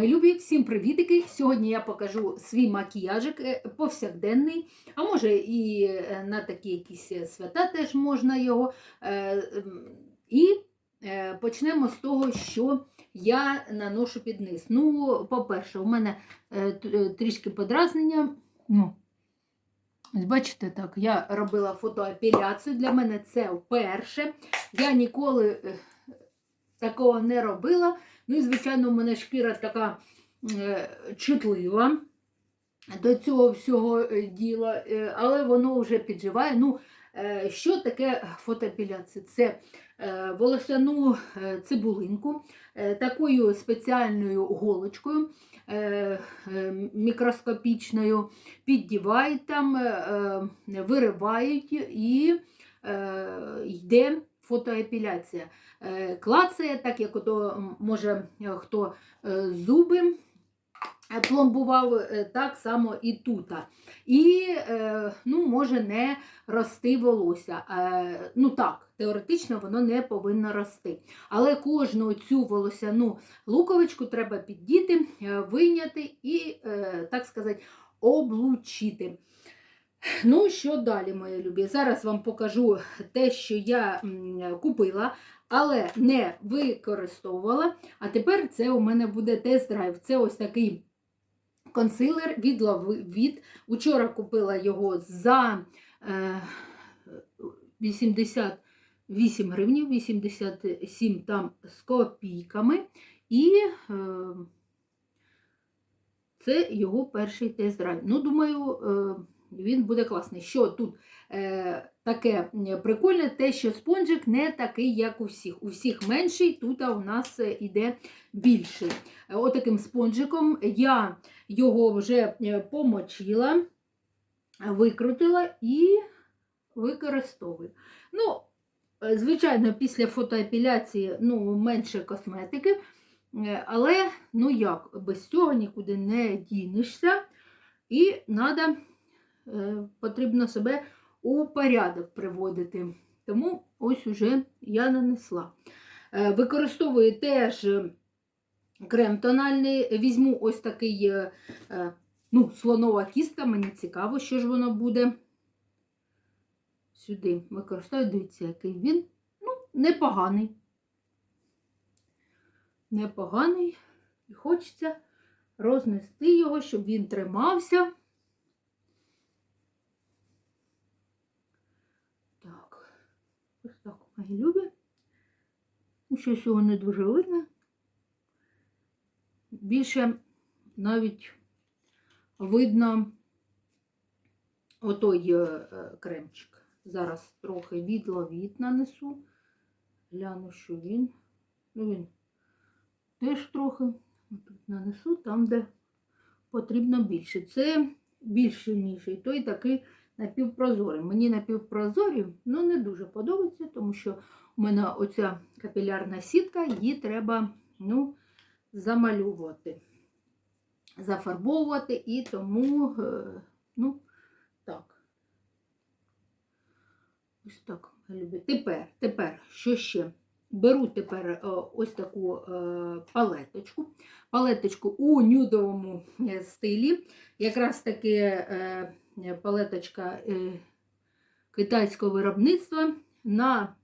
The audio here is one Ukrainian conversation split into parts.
Любі, всім привітики! Сьогодні я покажу свій макіяжик е, повсякденний, а може і е, на такі якісь свята теж можна його. Е, І е, почнемо з того, що я наношу під низ. Ну, по-перше, у мене е, е, трішки подразнення. Ну, бачите, так, я робила фотоапіляцію. Для мене це вперше. Я ніколи е, такого не робила. Ну і, звичайно, у мене шкіра така е, чутлива до цього всього е, діла, е, але воно вже підживає. Ну, е, що таке фотоапіляція? Це е, волосяну е, цибулинку е, такою спеціальною голочкою е, мікроскопічною піддівають там, виривають і йде фотоепіляція. Е, Клацає, так як ото, може е, хто е, зуби пломбував, так само і тут. І ну, може не рости волосся. Ну так, теоретично воно не повинно рости. Але кожну цю волосяну луковичку треба піддіти, вийняти і, так сказати, облучити. Ну, що далі, мої любі? Зараз вам покажу те, що я купила, але не використовувала. А тепер це у мене буде тест-драйв. Це ось такий консилер від Лавід. Учора купила його за е, 88 гривень, 87 там з копійками. І е, це його перший тест-драйв. Ну, думаю, е, він буде класний. Що тут е, таке прикольне, те, що спонжик не такий, як у всіх. У всіх менший, тут у нас е, іде більший. Отаким спонжиком я його вже е, помочила, викрутила і використовую. Ну, звичайно, після фотоепіляції ну, менше косметики. Е, Але ну як, без цього нікуди не дінешся. І е, потрібно себе у порядок приводити. Тому ось уже я нанесла. Е, Використовую теж е, крем тональний. Візьму ось такий е, е, ну, слонова кістка, мені цікаво, що ж воно буде. Сюди використовую, дивіться, який він. Ну, непоганий непоганий, і хочеться рознести його, щоб він тримався. Так, ось так, мої любі. Ну, Щось його не дуже видно. Більше навіть видно отой е, е, кремчик. Зараз трохи відловіт нанесу. Гляну, що він. Ну, він теж трохи тут нанесу там, де потрібно більше. Це більш сильніший, той такий напівпрозорий. Мені напівпрозорі ну, не дуже подобається, тому що у мене оця капілярна сітка, її треба ну, замалювати, зафарбовувати і тому, е, ну, так. Ось так. Тепер, тепер, що ще? Беру тепер е, ось таку е, палеточку. Палеточку у нюдовому е, стилі. Якраз таки палеточка китайського виробництва. На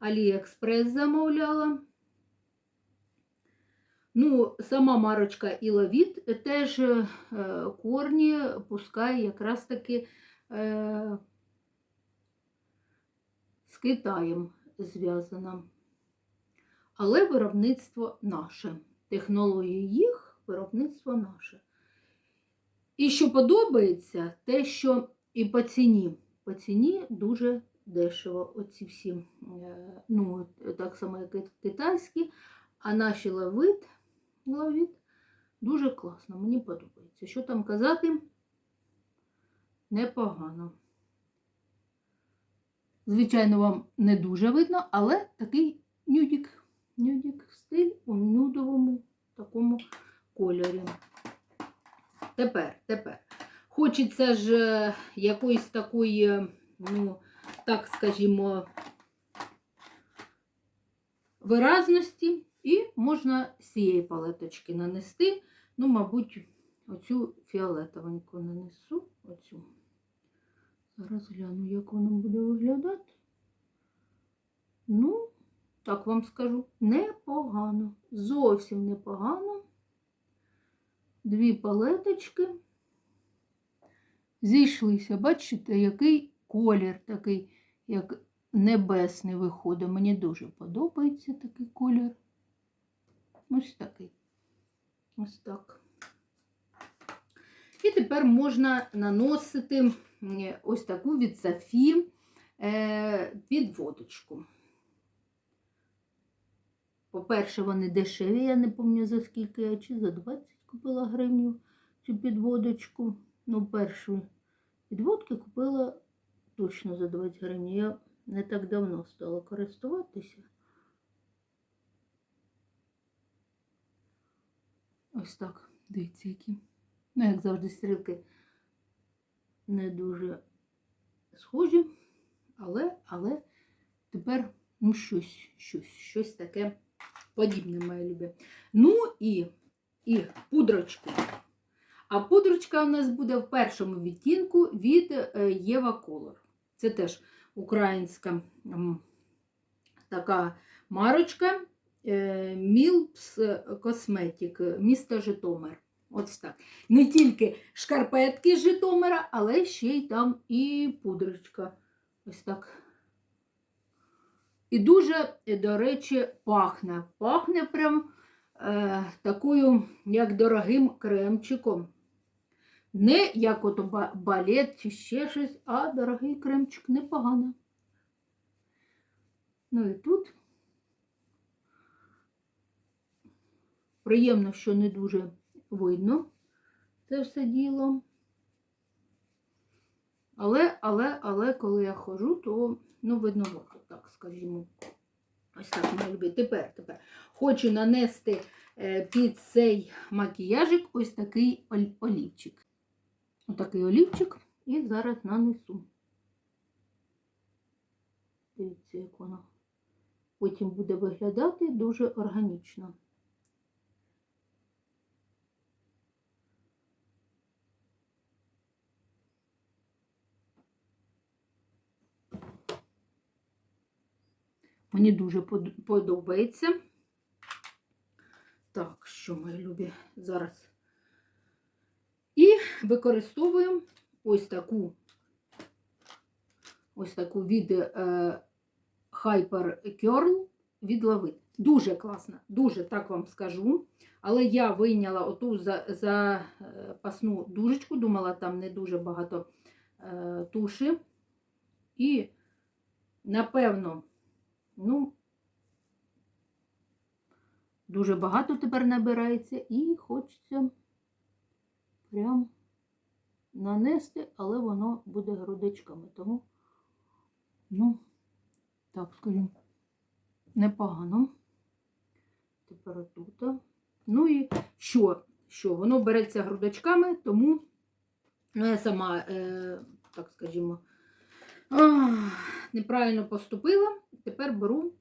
AliExpress замовляла. Ну, сама марочка Іловіт теж корні пускає якраз таки з Китаєм зв'язана. Але виробництво наше. Технології їх, виробництво наше. І що подобається, те, що і по ціні. По ціні дуже дешево. Оці всі, е, ну, так само, як і китайські, а наші лавит, лавит дуже класно, мені подобається. Що там казати? Непогано. Звичайно, вам не дуже видно, але такий нюдік. Нюдік стиль у нюдовому такому кольорі. Тепер, тепер. Хочеться ж якоїсь такої, ну, так скажімо, виразності, і можна з цієї палеточки нанести Ну, мабуть, оцю фіолетовеньку нанесу. Оцю. Зараз гляну, як воно буде виглядати. Ну, так вам скажу, непогано. Зовсім непогано. Дві палеточки. Зійшлися. Бачите, який колір такий, як небесний виходить. Мені дуже подобається такий колір. Ось такий. Ось так. І тепер можна наносити ось таку від Софі е, підводочку. По-перше, вони дешеві, я не пам'ятаю за скільки я чи за 20 купила гривню цю підводочку. Ну, першу підводки купила точно за 20 гривень. Я не так давно стала користуватися. Ось так, дивіться, які. Ну, як завжди, стрілки не дуже схожі, але, але тепер ну, щось, щось, щось таке подібне, мої любі. Ну і, і пудрочку. А пудрочка у нас буде в першому відтінку від е, Єва Колор. Це теж українська така марочка е, Мілпс Косметик, місто Житомир. Ось так. Не тільки шкарпетки з Житомира, але ще й там і пудрочка. Ось так. І дуже, е, до речі, пахне. Пахне прям е, такою, як дорогим кремчиком. Не як ба- балет чи ще щось, а дорогий кремчик непогано. Ну і тут приємно, що не дуже видно це все діло. Але, але, але, коли я ходжу, то ну, видно, так скажімо. Ось так, мої любі. Тепер, тепер хочу нанести е, під цей макіяжик ось такий олівчик. Отакий олівчик. І зараз нанесу. Дивіться, як воно потім буде виглядати дуже органічно. Мені дуже подобається. Так, що мої любі зараз. І використовуємо ось таку ось таку від е, Hyper Curl від Лавит. Дуже класна, дуже так вам скажу. Але я вийняла оту за, за е, дужечку, думала, там не дуже багато е, туші. І, напевно, ну, дуже багато тепер набирається, і хочеться прям нанести, але воно буде грудочками. Тому, ну, так скажімо, непогано. Тепер отут. Ну і що? Що? Воно береться грудочками, тому ну, я сама, е, так скажімо, неправильно поступила. Тепер беру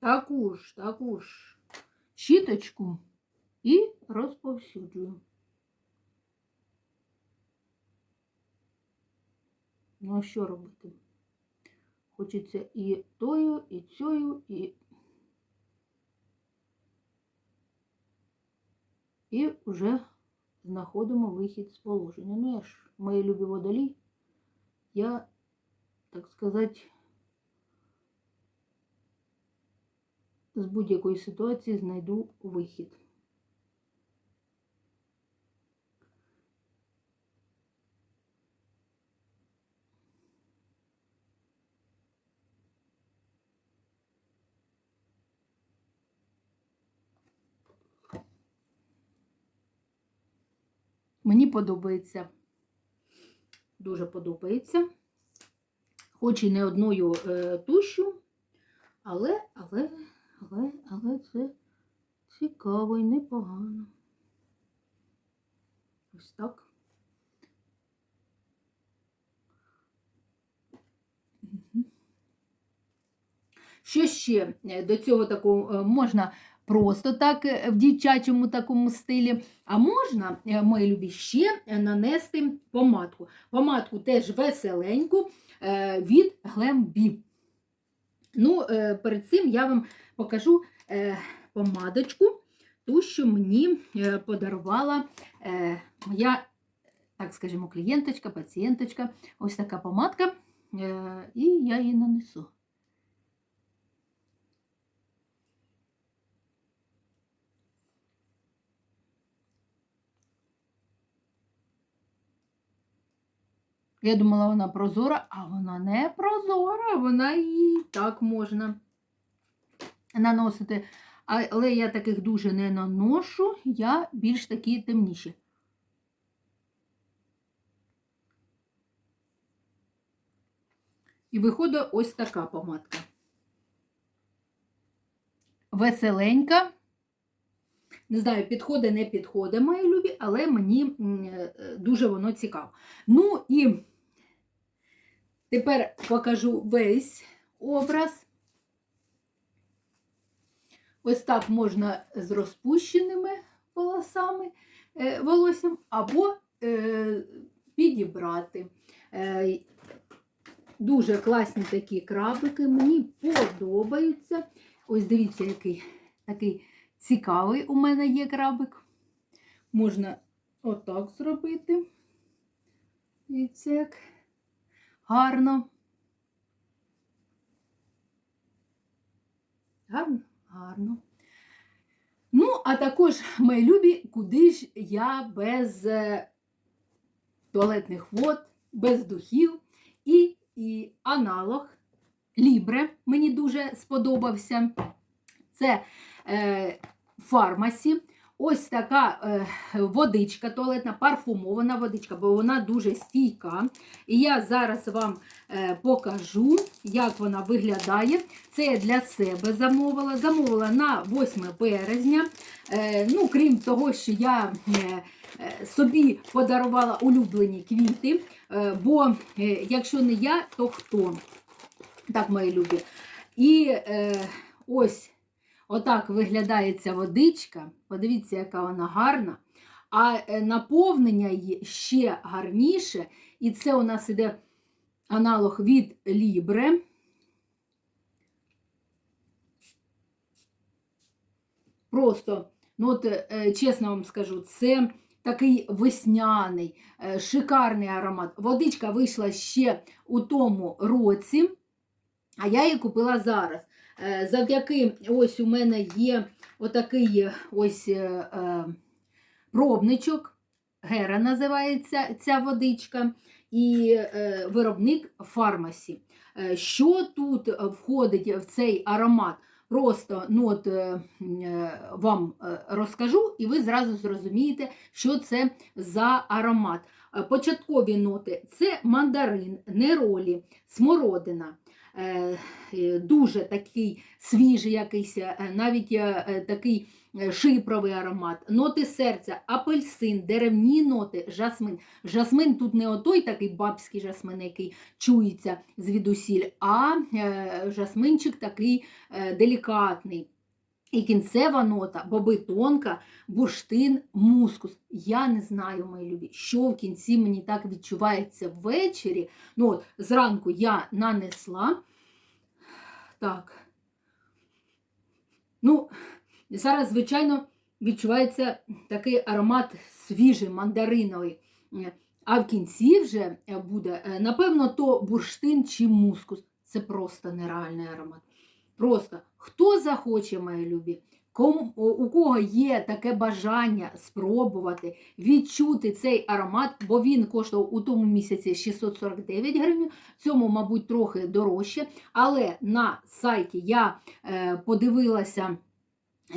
таку ж, таку ж щіточку і розповсюджую. Ну, а що робити? Хочеться і тою, і цією, і. І вже знаходимо вихід з положення. Ну, я ж, мої любі водолій, я, так сказати, з будь-якої ситуації знайду вихід. Мені подобається, дуже подобається. Хоч і не одною е, тушю, але, але, але, але це цікаво і непогано. Ось так. Що ще е, до цього такого е, можна просто так в дівчачому такому стилі. А можна, мої любі, ще нанести помадку. Помадку теж веселеньку від Глембі. Ну, е, перед цим я вам покажу е, помадочку, ту, що мені е, подарувала е, моя, так скажімо, клієнточка, пацієнточка. Ось така помадка, е, і я її нанесу. Я думала, вона прозора, а вона не прозора, вона її так можна наносити. Але я таких дуже не наношу, я більш такі темніші. І виходить ось така помадка. Веселенька. Не знаю, підходить, не підходить, мої любі, але мені е, дуже воно цікаво. Ну і тепер покажу весь образ. Ось так можна з розпущеними волосами, е, волоссям, або е, підібрати. Е, дуже класні такі крабики, мені подобаються. Ось дивіться, який такий цікавий у мене є крабик. Можна отак зробити. Дивіться, як гарно. Гарно? Гарно. Ну, а також, мої любі, куди ж я без е, туалетних вод, без духів і, і аналог Лібре мені дуже сподобався. Це е, фармасі. Ось така е, водичка туалетна, парфумована водичка, бо вона дуже стійка. І я зараз вам е, покажу, як вона виглядає. Це я для себе замовила. Замовила на 8 березня. Е, ну, Крім того, що я собі подарувала улюблені квіти. Бо якщо не я, то хто? Так, мої любі. І ось. Отак виглядає ця водичка. Подивіться, яка вона гарна. А е, наповнення її ще гарніше. І це у нас іде аналог від Лібре. Просто, ну от, е, чесно вам скажу, це такий весняний, е, шикарний аромат. Водичка вийшла ще у тому році, а я її купила зараз. Е, завдяки ось у мене є отакий ось е, е, пробничок, Гера називається ця водичка, і виробник фармасі. Що тут входить в цей аромат? Просто ну от, вам розкажу, і ви зразу зрозумієте, що це за аромат. Початкові ноти це мандарин, неролі, смородина. Е, е, дуже такий свіжий, якийсь, е, навіть такий шипровий аромат, ноти серця, апельсин, деревні ноти, жасмин. Жасмин тут не отой такий бабський жасмин, який чується звідусіль, а жасминчик такий делікатний. І кінцева нота, боби тонка, бурштин, мускус. Я не знаю, мої любі, що в кінці мені так відчувається ввечері. Ну, от, Зранку я нанесла. Так. Ну, зараз, звичайно, відчувається такий аромат свіжий, мандариновий. А в кінці вже буде, напевно, то бурштин чи мускус. Це просто нереальний аромат. Просто хто захоче, мої любі, кому, у кого є таке бажання спробувати відчути цей аромат, бо він коштував у тому місяці 649 гривень, цьому, мабуть, трохи дорожче. Але на сайті я е, подивилася.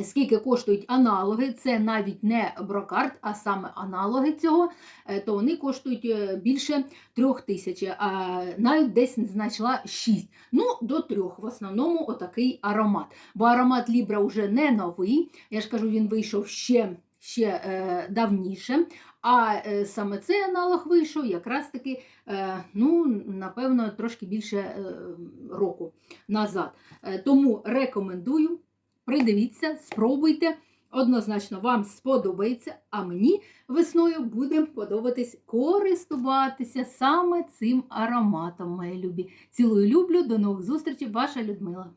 Скільки коштують аналоги, це навіть не брокарт, а саме аналоги цього, е, то вони коштують е, більше трьох тисяч, а навіть десь знайшла 6. Ну, до трьох. В основному отакий аромат. Бо аромат Лібра вже не новий. Я ж кажу, він вийшов ще ще е, давніше. А е, саме цей аналог вийшов якраз таки, е, ну, напевно, трошки більше е, року назад. Е, тому рекомендую. Придивіться, спробуйте. Однозначно вам сподобається, а мені весною буде подобатись користуватися саме цим ароматом, мої любі. Цілую люблю, до нових зустрічей, ваша Людмила.